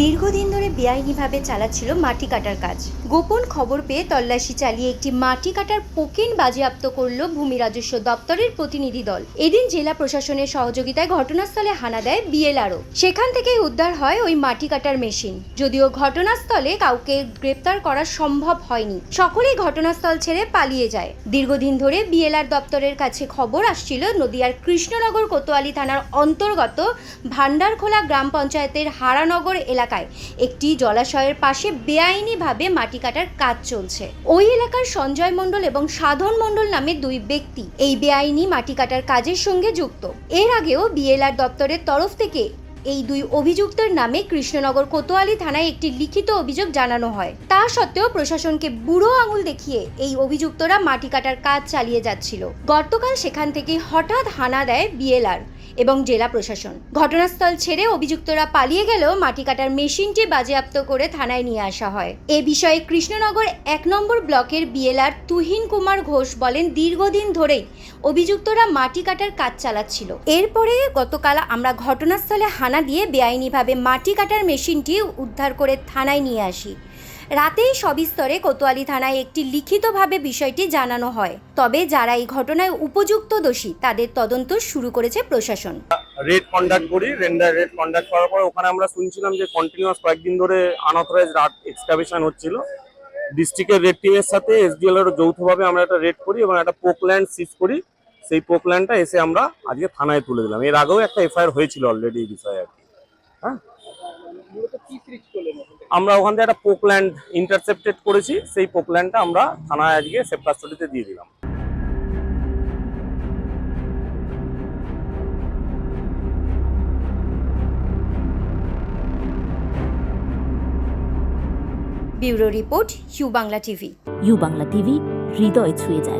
দীর্ঘদিন ধরে বেআইনিভাবে চালাচ্ছিল মাটি কাটার কাজ। গোপন খবর পেয়ে তল্লাশি চালিয়ে একটি মাটি কাটার পোকেন বাজেয়াপ্ত করল ভূমি রাজস্ব দপ্তরের প্রতিনিধি দল। এদিন জেলা প্রশাসনের সহযোগিতায় ঘটনাস্থলে হানা দেয় বিএলআরও সেখান থেকেই উদ্ধার হয় ওই মাটি কাটার মেশিন। যদিও ঘটনাস্থলে কাউকে গ্রেপ্তার করা সম্ভব হয়নি। সকলেই ঘটনাস্থল ছেড়ে পালিয়ে যায়। দীর্ঘদিন ধরে বিএলআর দপ্তরের কাছে খবর আসছিল নদিয়ার কৃষ্ণনগর কোতোয়ালি থানার অন্তর্গত ভান্ডারখোলা গ্রাম পঞ্চায়েতের হারানগর এলাকায়। একটি জলাশয়ের পাশে বেআইনিভাবে মাটি কাটার কাজ চলছে। ওই এলাকার সঞ্জয় মণ্ডল এবং সাধন মণ্ডল নামে দুই ব্যক্তি এই বেআইনি মাটি কাটার কাজের সঙ্গে যুক্ত। এর আগেও বিএলআর দপ্তরের তরফ থেকে এই দুই অভিযুক্তের নামে কৃষ্ণনগর কোতোয়ালি থানায় একটি লিখিত অভিযোগ জানানো হয়। তা সত্ত্বেও প্রশাসনকে বুড়ো আঙুল দেখিয়ে এই অভিযুক্তরা মাটি কাটার কাজ চালিয়ে যাচ্ছিল। গতকাল সেখান থেকে হঠাৎ হানা দেয় বিএলআর। এবং জেলা প্রশাসন। ঘটনাস্থল ছেড়ে অভিযুক্তরা পালিয়ে গেলেও মাটি কাটার মেশিনটি বাজেয়াপ্ত করে থানায় নিয়ে আসা হয়। এ বিষয়ে কৃষ্ণনগর এক নম্বর ব্লকের বিএলআর তুহিন কুমার ঘোষ বলেন, দীর্ঘদিন ধরেই অভিযুক্তরা মাটি কাটার কাজ চালাচ্ছিল। এরপরে গতকাল আমরা ঘটনাস্থলে হানা দিয়ে বেআইনিভাবে মাটি কাটার মেশিনটি উদ্ধার করে থানায় নিয়ে আসি। রাতেই সবিস্তরে কোতোয়ালি থানায় একটি লিখিতভাবে বিষয়টি জানানো হয়। তবে যারা এই ঘটনায় উপযুক্ত দোষী, তাদের তদন্ত শুরু করেছে প্রশাসন। রেড কন্ডাক্ট করি, রেন্ডার রেড কন্ডাক্ট করার পর ওখানে আমরা শুনছিলাম যে কন্টিনিউয়াস কয়েকদিন ধরে আনঅথরাইজ রাত এক্সকাভেশন হচ্ছিল। ডিস্ট্রিক্টের রেড টিমের সাথে এসডিএল এর যৌথভাবে আমরা একটা রেড করি এবং একটা পোকল্যান্ড সিজ করি। সেই পোকল্যান্ডটা এসে আমরা আজকে থানায় তুলে দিলাম। এর আগেও একটা এফআইআর হয়েছিল অলরেডি এই বিষয়ে আর কি। হ্যাঁ? আমরা ওখান থেকে একটা পোকল্যান্ড ইন্টারসেপ্টেড করেছি সেই পোকল্যান্ডটা আমরা থানায় আজকে সেফ কাস্টডিতে দিয়ে দিলাম। Bureau report U Bangla TV. U Bangla TV হৃদয় ছুঁয়ে যায়।